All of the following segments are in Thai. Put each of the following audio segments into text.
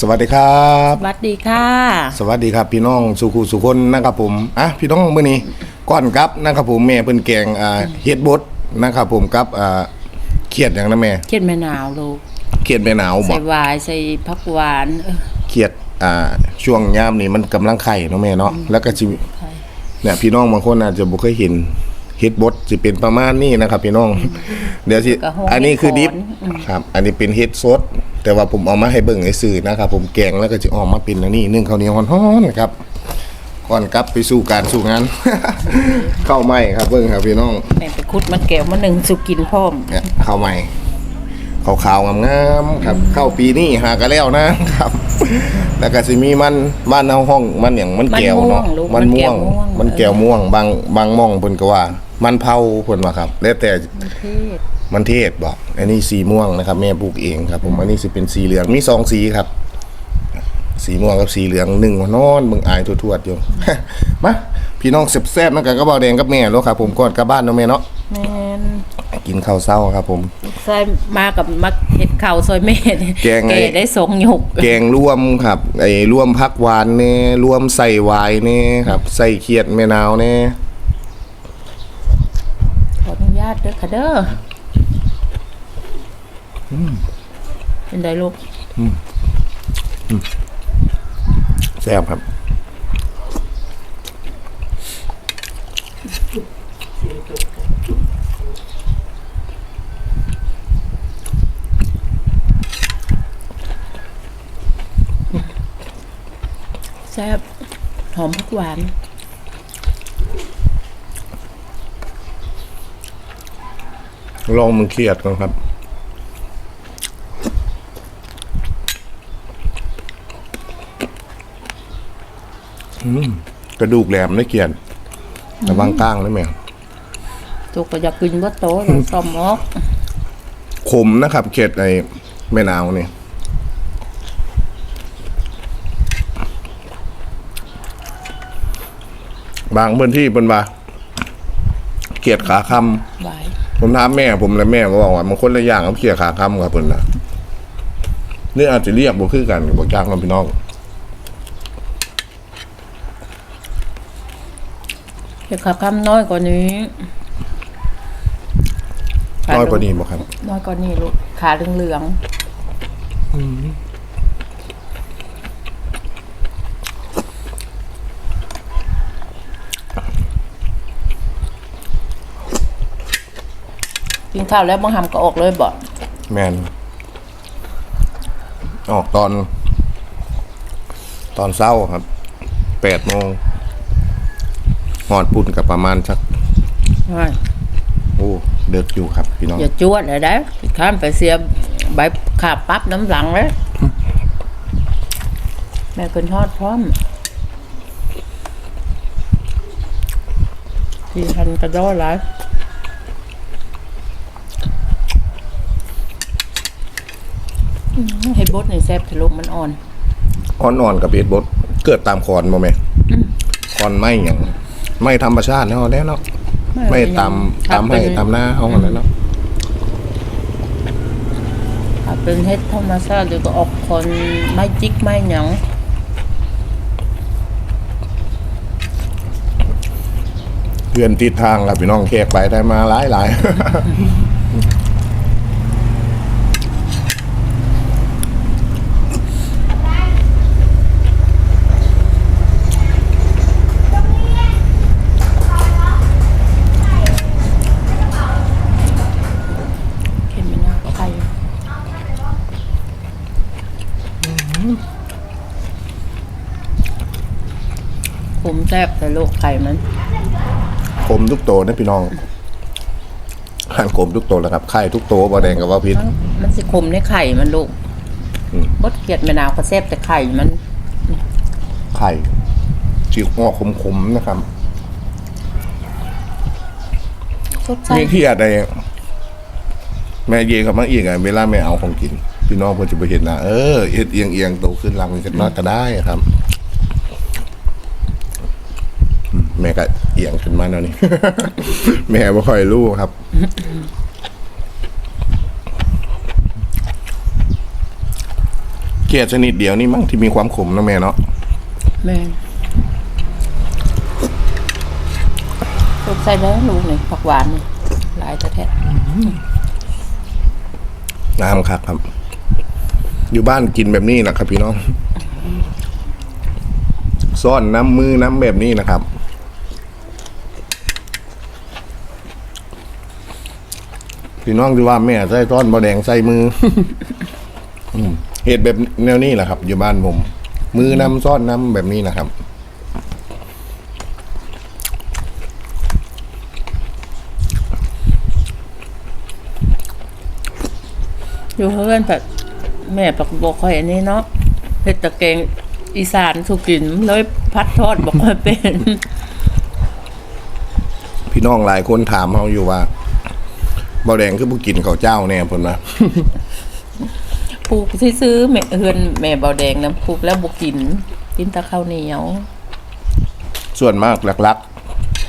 สวัสดีครับสวัสดีค่ะ สวัสดีครับพี่น้องสุขุสุคนนะครับผมอะพี่น้องมื้อนี้ก่อนครับนะครับผมแม่เพิ่นแกงอ่าเฮ็ดบดนะครับผมกับอ่าเครียดหยังนะแม่เขียดแม่นาวลูกเครียดแม่หนาวบ่ใส่หวายใส่ผักหวานเออเครียดอ่าช่วงยามนี้มันกำลังไข่เนาะแม่เนาะแล้วก็สิเนี่ยพี่น้องบางคนอาจจะบ่เคยเห็นเฮ็ดบดสิเป็นประมาณนี้นะครับ พี่น้อง เดี๋ยวสิอันนี้คือดิบครับ อันนี้เป็นเฮ็ดสด แต่ว่าผมเอามาให้เบิ่งให้ซื่อนะครับ ผมแกงแล้วก็จะออกมาเป็นอันนี้นึ่งข้าวเหนียวร้อนๆครับก่อนกลับไปสู่การสู่งาน เข้าวไหมครับเบิ่งครับพี่น้องแม่ไปคุดมันแก้วมาหนึ่งสุกินพร้อมเนี่ยข้าวไหมขาวๆงามๆครับเข้าปีนี้หากันแล้วนะครับ แล้วก็สิมีมันบ้านเฮาห้องมันอย่างมันแก้วเนาะมันม่วง มันแก้วม่วงบางบางหม่องเพิ่นก็ว่า มันเผาเพิ่นว่าครับ แล้วแต่ มันเทศมันเทศบอก อันนี้สีม่วงนะครับ แม่ปลูกเองครับ ผมอันนี้สิเป็นสีเหลืองมีสองสีครับ สีม่วงกับสีเหลืองหนึ่งหัวนอนเบิ่งอายทวดๆอยู่มาพี่น้องแซ่บๆนั่นกันก็เบาแดงกับแม่แล้วครับผมก่อนกลับบ้านเนาะแม่เนาะแม่นกินข้าวเช้าครับ ผมใส่มากับมักเห็ดข้าวซอยแม่เนี่ยแกงไง ได้สองหยกแกงร่วมครับไอ้ร่วมพักหวานเน่ร่วมใส่วายเน่ครับใส่เขียดแม่นาวเน่ขออนุญาตเด้อค่ะเด้ออ เป็นไดลูกแซ่บครับ แซ่บ หอมผักหวานลองมันเครียดก่อนครับ กระดูกแหลมไม่เกลียดระวังก้างเลยแม่ตัวก็อยากกินบ่โตแล้วต้มออกขมนะครับ เขียดไอ้แม่นาวเนี่ยบางพื้นที่เป็นว่าเกียดขาคำหวายผมถามแม่ผมแล้วแม่ก็บอกว่ามันคนละอย่างกับเขียขาคำกับเพิ่นนะนี่อาจจะเรียกบ่คือกันบ่จ้างน้องพี่น้อง เห็ดข้าวคำน้อยกว่านี้น้อยกว่านี้บ่ครับ น้อยกว่านี้ลูกขาเหลืองๆกินข้าวแล้วบางหำก็ออกเลยบ่แมนออกตอน ตอนเช้าครับแปดโมง หอดปุ่นกับประมาณสักโอ้เด็กอยู่ครับพี่น้องอย่าจวดเลยได้ข้ามไปเสียใบขาบปั๊บน้ำหลังเลยแม่เป็นทอดพร้อมที่ทันกระโดดเลยอืมเห็ดบดในแซ่บทะลุมันอ่อน อ่อนๆกับเบ็ดบดเกิดตามคอนบ่แม่คอนไม่อย่าง ไม่ธรรมชาติเนาะแล้วเนาะไม่ตามตามให้ตามหน้าเอาอะไรเนาะถ้าเป็นเห็ดธรรมชาติเดี๋ยวก็ออกคนไม่จิกไม่หยังเพื่อนติดทางครับพี่น้องแขกไปได้มาหลายหลาย เห็นไหมนะไข่ผ มแซ่บแต่ลูกไข่มันขมทุกโตนะพี่น้องหันขมทุกโตแล้วครับไข่ทุกโตบอแดงกับว่าพิษมันมันสิคมในไข่มันลูกอืมบดเกลียดมะนาวก็แซ่บแต่ไข่มันไข่ฉีกงอกขมๆนะครับสดใสนี่ที่อะไรแม่เยกับมาอีกไงเวลาแม่เอาของกิน พี่น้องเพื่อจะไปเห็นนะเออเอ็ดเอียงเอียงๆโตขึ้นลังกันมาก็ได้ครับอื มแม่ก็เอียงขึ้นมาแล้วนี่ แม่ไม่ค่อยรู้ครับ เกียดชนิดเดียวนี่มั้งที่มีความขมนะแม่เนาะแม่นลูกใส่แล้วลูกนี่ผักหวานนี่หลายแต่แท้น้ำครับครับ อยู่บ้านกินแบบนี้นะครับพี่น้อง ซ่อนน้ำมือน้ำแบบนี้นะครับ พี่น้องที่ว่าแม่ใส่ต้อนบะแดงใส่มือ อืมเหตุแบบแนวนี้แหละครับ อยู่บ้านผม มือน้ำซ่อนน้ำแบบนี้นะครับ อยู่เพื่อนแบบแม่ปักบอกคอยอันนี้เนาะเฮ็ดตะแกงอีสานสุกินเลยพัดทอดบอกค่อยเป็น พี่น้องหลายคนถามเขาอยู่ว่า บะแดงคือผู้กินข้าวเจ้าแน่ผมนะปลูกที่ซื้อแม่เฮือนแม่เบาแดงนะปลูกแล้วบุกิน กินแตะข้าวเหนียว ส่วนมากหลัก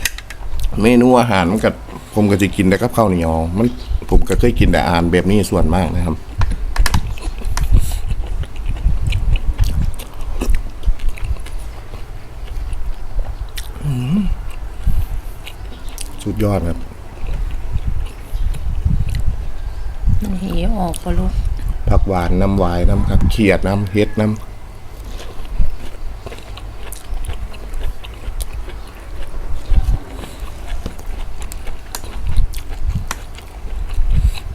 ๆ เมนูอาหารมันกับผมก็จะกินแต่กับข้าวเหนียว มันผมก็เคยกินแต่อาหารแบบนี้ส่วนมากนะครับอืมสุดยอดครับ มันเหี่ยว ออกก็ลูกผักหวานน้ำหวายน้ำผักเขียดน้ำเฮ็ดน้ม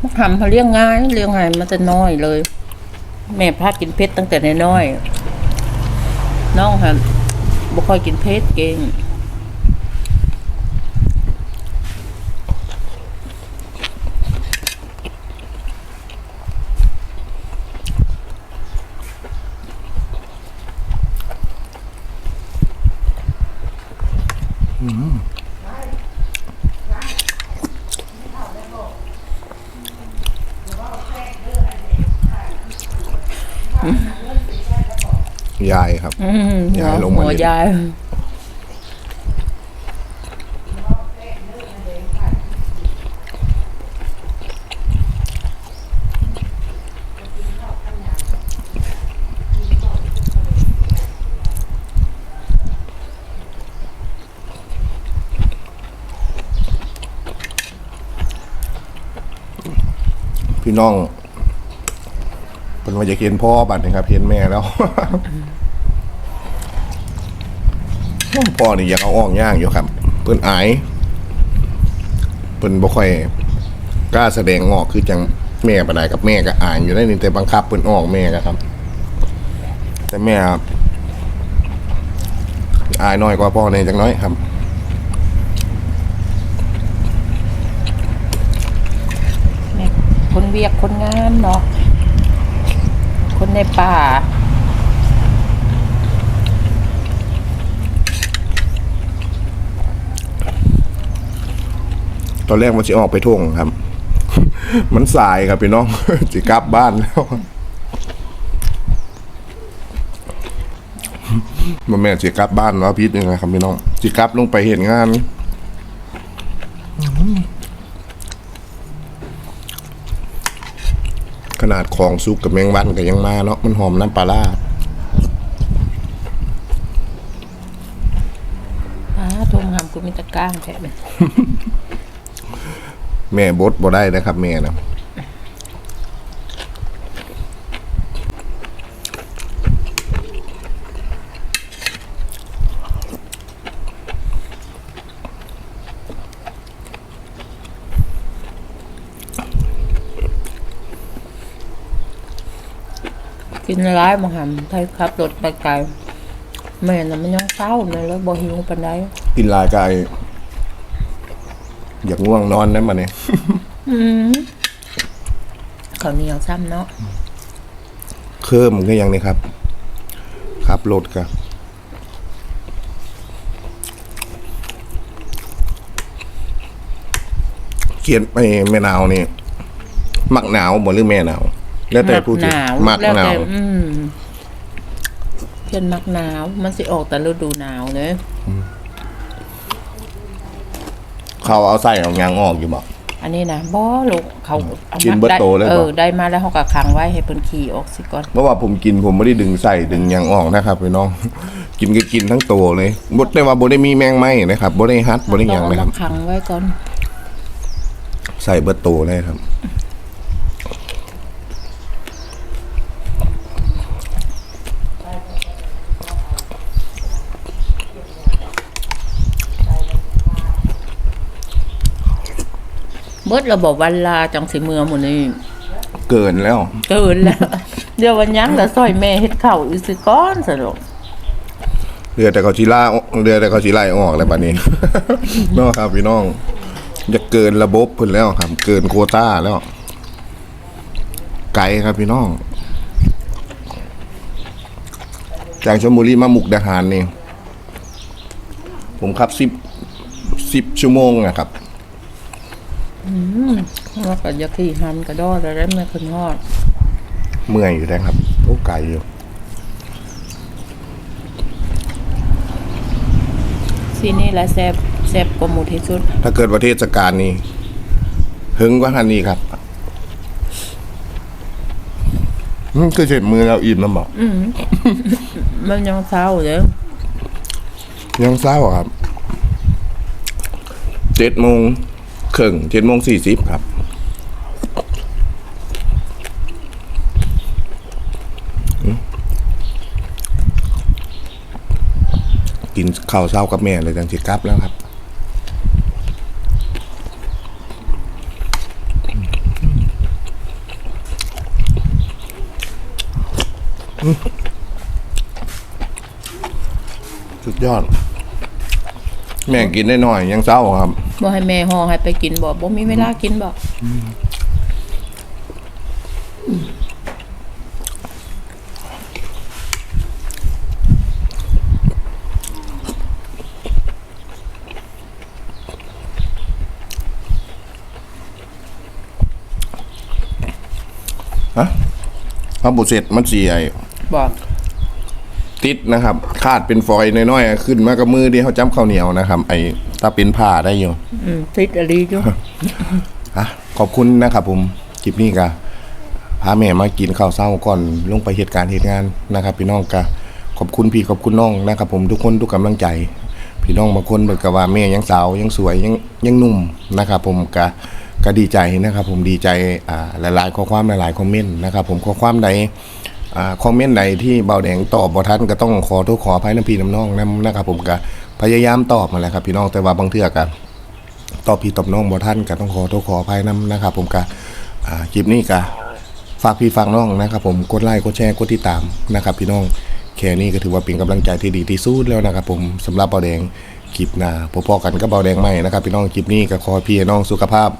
ะขามเขาเลี้ยงง่ายเลี้ยงง่ายมันจะน้อยเลย แม่พากินเผ็ดตั้งแต่น้อยๆน้องค่ะบ่ค่อยกินเผ็ดเก่ง ยายครับ อืมยายลงมาหัวเล่นยาย พี่น้องเป็นว่าจะเห็นพ่อบัดนะครับเห็นแม่แล้ว พ่อนี่อยากเอาอ่องย่างอยู่ครับ เพิ่นอาย เพิ่นบ่ค่อยกล้าแสดงออกคือจังแม่ปานใดกับแม่ก็อายอยู่ได้นี่แต่บังคับเพิ่นออกแม่ก็ครับ แต่แม่อายน้อยกว่าพ่อในจังน้อยครับคนเวียกคนงานเนาะคนในป่า ตอนแรกมันจะออกไปท่งครับ มันสายครับพี่น้องจะกลับบ้านแล้วมันแม่จะกลับบ้านแล้วพีทยังไงครับพี่น้องจะกลับลงไปเห็นงานขนาดของซุกกับแมงวันก็ยังมาเนาะมันหอมน้ำปลาร้าอ่าทงหามกูมีตะก้างแท้เลย แม่บดบ่ได้นะครับ แม่นะกินร้ายมาหามไทยขับรถไปไกลแม่น่ะมันยังเศร้าเลยแล้วบ่หิวปานใดกินลายกาย อยากง่วงนอนนะมาเนี่ยอืมข้าวเหนียวซ้ำเนาะเคิ่มก็ยังนี่ครับ ครับรถกับเขียนไปแม่นาวนี่มักหนาวบ่หรือแม่หนาว แล้วแต่ผู้ที่หนาวมักแล้วหนาแต่วอืมเช่นมักหนาว มันสิออกแต่ฤดูหนาวเลย เขาเอาไส้เอายางออกอยู่บ่ อันนี้นะบ่ลูกเขาอามากินเบิดโตเลยบ่ เออได้มาแล้วเขาก็ขังไว้ให้เพิ่นขี่ออกสิก่อนเพราะว่าผมกินผมไม่ได้ดึงใส่ดึงหยังออกนะครับพี่น้อง กินก็กินทั้งตัวเลยบดได้ว่าบดได้มีแมงไหมนะครับบดได้ฮัดบดได้หยังนะครับต้องเอามาขังไว้ก่อน ใส่เบิดโตเลยครับ เบิดระบบวันลาจังสิเมือหมื้นี้เกินแล้ว เกินแล้ว เดี๋ยววันยังแล้วซอยแม่เฮ็ดข้าวอีกสิก่อนสรุปเรือแต่เขาชีล่าเรือแต่เขาชีไล่ออกแล้วบัดนี้เนาะครับพี่น้องจะเกินระบบเพิ่นแล้วครับ เกินโควต้าแล้ว ไกลครับพี่น้อง จากชลบุรีมามุกดาหารนี่ ผมขับสิบสิบชั่วโมงนะครับ แล้วก็อยาขี่หันกระดอแล้วได้แม่ขึ้นฮอด เมื่อยอยู่นะครับโอ้ไกลอยู่ซีนี่แหละแซ่บแซ่บกว่าหมูที่สุด ถ้าเกิดประเทศกาลนี้หึงกว่าฮันนี้ครับอืมคือเสร็จมือเราอิ่มแล้วบอกมันยังเศร้าเด้อยังเศร้าอะครับเจ็ดโมง ครึ่งเจ็ดโมงสี่สิบครับ กินข้าวเช้ากับแม่เลยจังสิกลับแล้วครับสุดยอด แม่กินได้หน่อยยังเศร้าครับบ่ให้แม่ห่อให้ไปกินบ่บ่มีเวลากินบ่ฮะพระบุเสร็จมันสีไอบ่ ติดนะครับ คาดเป็นฟอยล์น้อยๆอะขึ้นมากับมือเดียวเขาจ้ำข้าวเหนียวนะครับ ไอถ้าเป็นผ้าได้อยู่อืมติดอะไรอยู่อะขอบคุณนะครับผมคลิปนี้กะพาแม่มากินข้าวเช้าก่อนลงไปเหตุการณ์เหตุงานนะครับพี่น้องกะขอบคุณพี่ขอบคุณน้องนะครับ ผมทุกคนทุกกำลังใจ พี่น้องบางคนบอกกับว่าแม่ยังสาวยังสวยยังยังหนุ่มนะครับ ผมกะก็ดีใจนะครับ ผมดีใจอ่าหลายๆ ข้อความหลายๆคอมเมนต์นะครับ ผมข้อความใดอ่า คอมเมนต์ใดที่เบาแดงตอบบ่ทันก็ต้องขอโทษขออภัยน้ำพี่น้ำน้องนํนะครับผมก็พยายามตอบมาแล้วครับพี่น้องแต่ว่าบางเทื่อกันตอบพี่ตอบน้องบ่ท่านก็ต้องขอโทษขออภัยนํนะครับ ผมก็อ่าคลิปนี้ก็ฝากพี่ฝากน้องนะครับ ผมกดไลค์กดแชร์กดติดตามนะครับ พี่น้องแค่นี้ก็ถือว่าเป็นกำลังใจที่ดีที่สุดแล้วนะครับ ผมสำหรับเบาแดงคลิปหน้าพบๆกันกับเบาแดงใหม่นะครับพี่น้องคลิปนี้ก็ขอพี่น้องสุขภาพ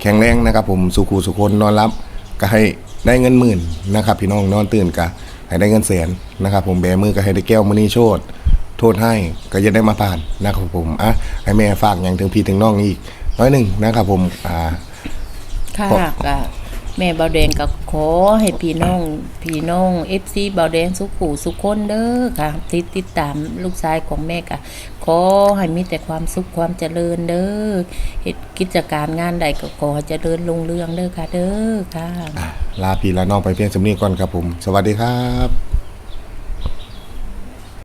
แข็งแรงนะครับ ผมสุขูสุคนนอนรับก็ให้ ได้เงินหมื่นนะครับ พี่น้องนอนตื่นก็ให้ได้เงินแสนนะครับ ผมแบมือก็ให้ได้แก้วมณีโชตโทษให้ก็จะได้มาผ่านนะครับผมอะให้แม่ฝากอย่างถึงพี่ถึงน้องอีกน้อยหนึ่งนะครับผมอ่าค่ะขอก็ แม่เบาแดงก็ขอให้พี่น้องพี่น้องเอฟซีบาแดงสุขูสุขคนเด้อค่ะติดติดตามลูกชายของแม่ก็ขอให้มีแต่ความสุขความเจริญเด้อเหตุกิจการงานใดก็ขอให้เจริญรุ่งเรืองเด้อค่ะเด้อค่ะลาพี่ลาน้องไปเพียงสำนีก่อนครับผม สวัสดีครับ